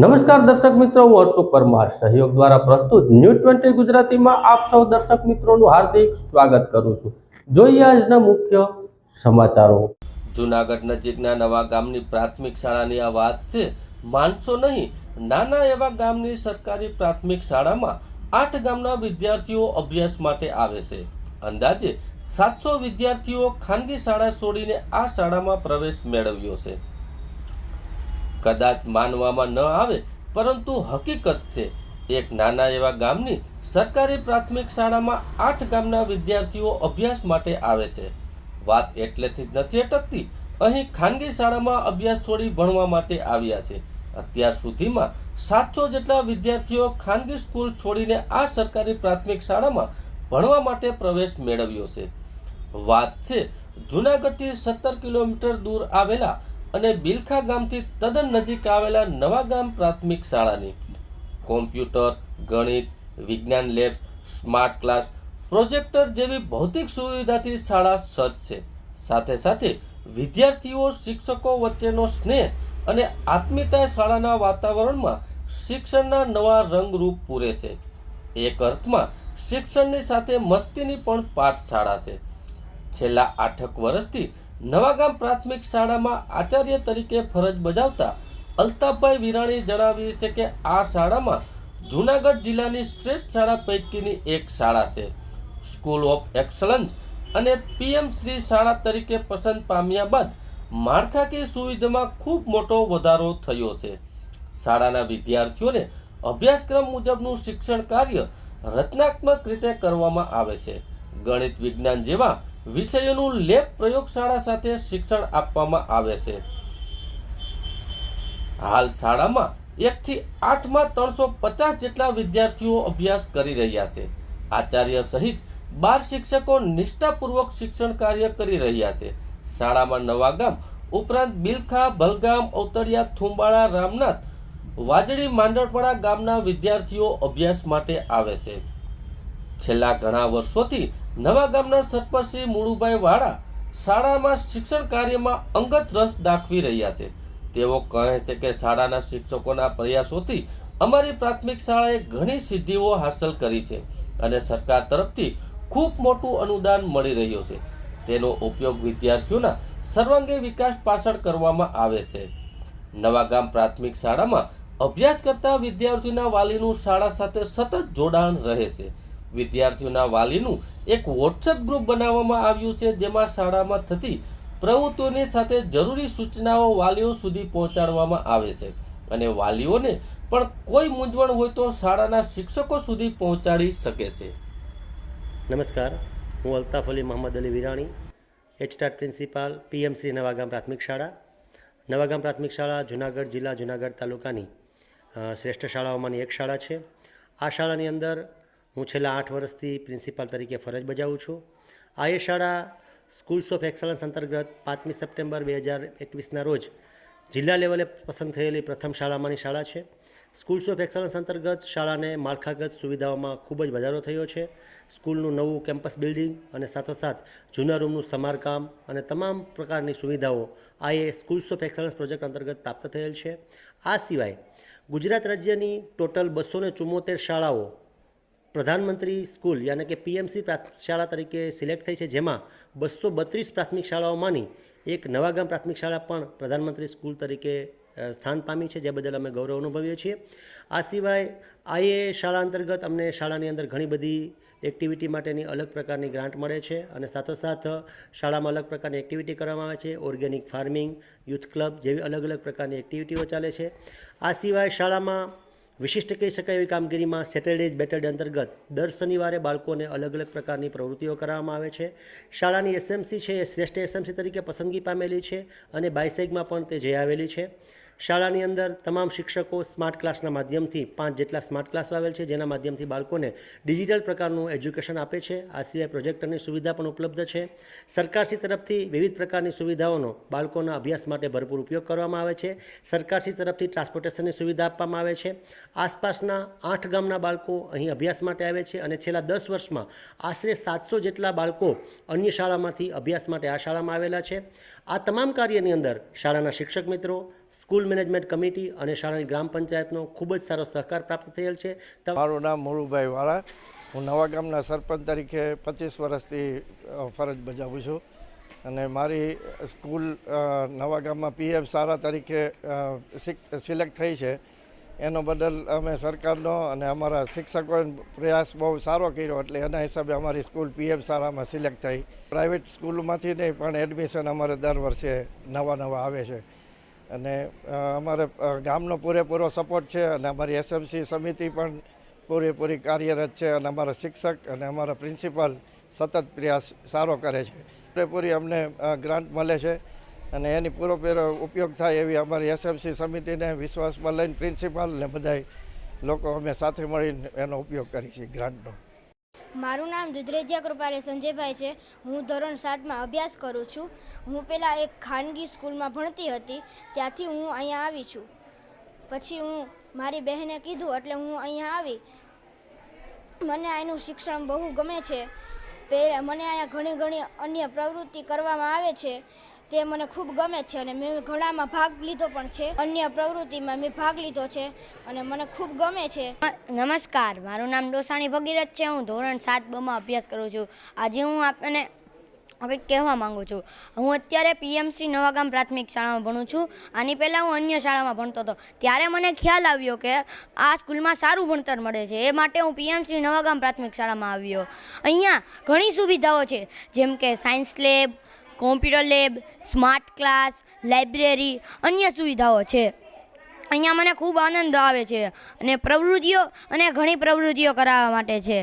નમસ્કાર દર્શક મિત્રો, હું અશોક પરમાર સહયોગ દ્વારા પ્રસ્તુત ન્યૂઝ ટ્વેન્ટી ગુજરાતીમાં આપ સૌ દર્શક મિત્રોનું હાર્દિક સ્વાગત કરું છું. જોઈએ આજના મુખ્ય સમાચારો. જુનાગઢ નજીકના નવા ગામની પ્રાથમિક શાળાની આ વાત છે, માનશો નહીં? નાના એવા ગામની સરકારી પ્રાથમિક શાળામાં આઠ ગામના વિદ્યાર્થીઓ અભ્યાસ માટે આવે છે. અંદાજે સાતસો વિદ્યાર્થીઓ ખાનગી શાળા છોડીને આ શાળામાં પ્રવેશ મેળવ્યો છે. કદાચ માનવામાં ન આવે, પરંતુ હકીકત છે. એક નાના એવા ગામની સરકારી પ્રાથમિક શાળામાં આઠ ગામના વિદ્યાર્થીઓ અભ્યાસ માટે આવે છે. વાત એટલેથી જ નથી અટકતી, અહીં ખાનગી શાળામાં અભ્યાસ છોડી ભણવા માટે આવ્યા છે. અત્યાર સુધીમાં સાતસો જેટલા વિદ્યાર્થીઓ ખાનગી સ્કૂલ છોડીને આ સરકારી પ્રાથમિક શાળામાં ભણવા માટે પ્રવેશ મેળવ્યો છે. વાત છે જુનાગઢથી સત્તર કિલોમીટર દૂર આવેલા અને બિલખા ગામથી તદ્દન નજીક આવેલા નવા ગામ પ્રાથમિક શાળાની. કોમ્પ્યુટર, ગણિત, વિજ્ઞાન લેબ, સ્માર્ટ ક્લાસ, પ્રોજેક્ટર જેવી ભૌતિક સુવિધાથી શાળા સજ્જ છે. સાથે સાથે વિદ્યાર્થીઓ, શિક્ષકો વચ્ચેનો સ્નેહ અને આત્મીયતા શાળાના વાતાવરણમાં શિક્ષણના નવા રંગરૂપ પૂરે છે. એક અર્થમાં, શિક્ષણની સાથે મસ્તીની પણ પાઠશાળા છે. છેલ્લા આઠક વર્ષથી નવાગામ પ્રાથમિક શાળામાં આચાર્ય તરીકે ફરજ બજાવતા અલ્તાફભાઈ વિરાણી જણાવ્યું છે કે આ શાળામાં જૂનાગઢ જિલ્લાની શ્રેષ્ઠ શાળા પૈકીની એક શાળા છે. સ્કૂલ ઓફ એક્સલન્સ અને પીએમ શ્રી શાળા તરીકે પસંદ પામ્યા બાદ માળખાકીય સુવિધામાં ખૂબ મોટો વધારો થયો છે. શાળાના વિદ્યાર્થીઓને અભ્યાસક્રમ મુજબનું શિક્ષણ કાર્ય રચનાત્મક રીતે કરવામાં આવે છે. ગણિત વિજ્ઞાન જેવા વિષયોનું લેબ પ્રયોગશાળા સાથે શિક્ષણ આપવામાં આવે છે. હાલ શાળામાં એકથી આઠમાં ત્રણસો પચાસ જેટલા વિદ્યાર્થીઓ અભ્યાસ કરી રહ્યા છે. આચાર્ય સહિત બાર શિક્ષકો નિષ્ઠાપૂર્વક શિક્ષણ કાર્ય કરી રહ્યા છે. શાળામાં નવાગામ ઉપરાંત બિલખા ભલગામ ઔતડિયા, થુંબાળા, રામનાથ, વાજડી, માંડળપડા ગામના વિદ્યાર્થીઓ અભ્યાસ માટે આવે છે. છેલ્લા ઘણા વર્ષોથી નવા ગામના સરપંચ શ્રી મુળુભાઈ વાળા શાળામાં શિક્ષણ કાર્યમાં અંગત રસ દાખવી રહ્યા છે. તેઓ કહે છે કે શાળાના શિક્ષકોના પ્રયાસોથી અમારી પ્રાથમિક શાળાએ ઘણી સિદ્ધિઓ હાંસલ કરી છે અને સરકાર તરફથી ખૂબ મોટું અનુદાન મળી રહ્યું છે. તેનો ઉપયોગ વિદ્યાર્થીઓના સર્વાંગી વિકાસ પાછળ કરવામાં આવે છે. નવા ગામ પ્રાથમિક શાળામાં અભ્યાસ કરતા વિદ્યાર્થીના વાલીનું શાળા સાથે સતત જોડાણ રહે છે. વિદ્યાર્થીઓના વાલીનું એક વોટ્સએપ ગ્રુપ બનાવવામાં આવ્યું છે, જેમાં શાળામાં થતી પ્રવૃત્તિઓની સાથે જરૂરી સૂચનાઓ વાલીઓ સુધી પહોંચાડવામાં આવે છે. અને વાલીઓને પણ કોઈ મૂંઝવણ હોય તો શાળાના શિક્ષકો સુધી પહોંચાડી શકે છે. નમસ્કાર. હું Altaf Ali Mohammad Ali Virani HTAT principal PMC Navagam પ્રાથમિક શાળા. નવાગામ પ્રાથમિક શાળા જુનાગઢ જિલ્લા જુનાગઢ તાલુકાની શ્રેષ્ઠ શાળાઓમાંની એક શાળા છે. આ શાળાની અંદર હું છેલ્લા આઠ વર્ષથી પ્રિન્સિપાલ તરીકે ફરજ બજાવું છું. આ શાળા સ્કૂલ્સ ઓફ એક્સલન્સ અંતર્ગત પાંચમી સપ્ટેમ્બર બે હજાર એકવીસના રોજ જિલ્લા લેવલે પસંદ થયેલી પ્રથમ શાળામાંની શાળા છે. સ્કૂલ્સ ઓફ એક્સલન્સ અંતર્ગત શાળાને માળખાગત સુવિધાઓમાં ખૂબ જ વધારો થયો છે. સ્કૂલનું નવું કેમ્પસ બિલ્ડિંગ અને સાથોસાથ જૂના રૂમનું સમારકામ અને તમામ પ્રકારની સુવિધાઓ આ એ સ્કૂલ્સ ઓફ એક્સલન્સ પ્રોજેક્ટ અંતર્ગત પ્રાપ્ત થયેલ છે. આ સિવાય ગુજરાત રાજ્યની ટોટલ બસો ને શાળાઓ પ્રધાનમંત્રી સ્કૂલ, યાને કે પીએમસી શાળા તરીકે સિલેક્ટ થઈ છે, જેમાં બસો બત્રીસ પ્રાથમિક શાળાઓમાંની એક નવાગામ પ્રાથમિક શાળા પણ પ્રધાનમંત્રી સ્કૂલ તરીકે સ્થાન પામી છે, જે બદલ અમે ગૌરવ અનુભવીએ છીએ. આ સિવાય આઈએ શાળા અંતર્ગત અમને શાળાની અંદર ઘણી બધી એક્ટિવિટી માટેની અલગ પ્રકારની ગ્રાન્ટ મળે છે અને સાથોસાથ શાળામાં અલગ પ્રકારની એક્ટિવિટી કરવામાં આવે છે. ઓર્ગેનિક ફાર્મિંગ, યુથ ક્લબ જેવી અલગ અલગ પ્રકારની એક્ટિવિટીઓ ચાલે છે. આ સિવાય શાળામાં વિશિષ્ટ કહી શકાય એવી કામગીરીમાં સેટરડેઝ બેટર અંતર્ગત દર શનિવારે બાળકોને અલગ અલગ પ્રકારની પ્રવૃત્તિઓ કરાવવામાં આવે છે. શાળાની એસએમસી છે, એ શ્રેષ્ઠ એસએમસી તરીકે પસંદગી પામેલી છે અને બાયસેગમાં પણ તે જઈ આવેલી છે. શાળાની અંદર તમામ શિક્ષકો સ્માર્ટ ક્લાસના માધ્યમથી પાંચ જેટલા સ્માર્ટ ક્લાસ આવેલ છે, જેના માધ્યમથી બાળકોને ડિજિટલ પ્રકારનું એજ્યુકેશન આપે છે. આ સિવાય પ્રોજેક્ટરની સુવિધા પણ ઉપલબ્ધ છે. સરકારશ્રી તરફથી વિવિધ પ્રકારની સુવિધાઓનો બાળકોના અભ્યાસ માટે ભરપૂર ઉપયોગ કરવામાં આવે છે. સરકારશ્રી તરફથી ટ્રાન્સપોર્ટેશનની સુવિધા આપવામાં આવે છે. આસપાસના આઠ ગામના બાળકો અહીં અભ્યાસ માટે આવે છે અને છેલ્લા દસ વર્ષમાં આશરે સાતસો જેટલા બાળકો અન્ય શાળામાંથી અભ્યાસ માટે આ શાળામાં આવેલા છે. આ તમામ કાર્યની અંદર શાળાના શિક્ષક મિત્રો સ્કૂલ મેનેજમેન્ટ કમિટી અને શાળાની ગ્રામ પંચાયતનો ખૂબ જ સારો સહકાર પ્રાપ્ત થયેલ છે. મારું નામ મોરુભાઈ વાળા. હું નવા ગામના સરપંચ તરીકે પચીસ વર્ષથી ફરજ બજાવું છું. અને મારી સ્કૂલ નવા ગામમાં પીએમ સારા તરીકે સિલેક્ટ થઈ છે. એનો બદલ અમે સરકારનો અને અમારા શિક્ષકોએ પ્રયાસ બહુ સારો કર્યો એટલે એના હિસાબે અમારી સ્કૂલ પીએમ સારામાં સિલેક્ટ થઈ. પ્રાઇવેટ સ્કૂલમાંથી નહીં, પણ એડમિશન અમારે દર વર્ષે નવા નવા આવે છે. અને અમારે ગામનો પૂરેપૂરો સપોર્ટ છે અને અમારી એસએમસી સમિતિ પણ પૂરેપૂરી કાર્યરત છે અને અમારા શિક્ષક અને અમારા પ્રિન્સિપાલ સતત પ્રયાસ સારો કરે છે. પૂરેપૂરી અમને ગ્રાન્ટ મળે છે અને એની પૂરેપૂરો ઉપયોગ થાય એવી અમારી એસએમસી સમિતિને વિશ્વાસમાં લઈને પ્રિન્સિપાલ ને બધાય લોકો અમે સાથે મળીને એનો ઉપયોગ કરી છીએ ગ્રાન્ટનો. મારું નામ દુધરેજિયા કૃપાલે સંજયભાઈ છે. હું ધોરણ સાતમાં અભ્યાસ કરું છું. હું પહેલાં એક ખાનગી સ્કૂલમાં ભણતી હતી. ત્યાંથી હું અહીંયા આવી છું. પછી હું મારી બહેને કીધું એટલે હું અહીંયા આવી. મને અહીંનું શિક્ષણ બહુ ગમે છે. પહેલાં મને અહીંયા ઘણી ઘણી અન્ય પ્રવૃત્તિ કરવામાં આવે છે. તે મને ખૂબ ગમે છે અને મેં ઘણામાં ભાગ લીધો પણ છે. અન્ય પ્રવૃત્તિમાં મેં ભાગ લીધો છે અને મને ખૂબ ગમે છે. નમસ્કાર, મારું નામ ડોસાણી ભગીરથ છે. હું ધોરણ સાત બમાં અભ્યાસ કરું છું. આજે હું આપને કંઈક કહેવા માંગુ છું. હું અત્યારે પીએમસી નવાગામ પ્રાથમિક શાળામાં ભણું છું. આની પહેલાં હું અન્ય શાળામાં ભણતો હતો. ત્યારે મને ખ્યાલ આવ્યો કે આ સ્કૂલમાં સારું ભણતર મળે છે. એ માટે હું પીએમસી નવાગામ પ્રાથમિક શાળામાં આવ્યો. અહીંયા ઘણી સુવિધાઓ છે. જેમ કે science lab computer lab, smart class, library, અન્ય સુવિધાઓ છે. અહીંયા મને ખૂબ આનંદ આવે છે અને પ્રવૃત્તિઓ અને ઘણી પ્રવૃત્તિઓ કરાવવા માટે છે.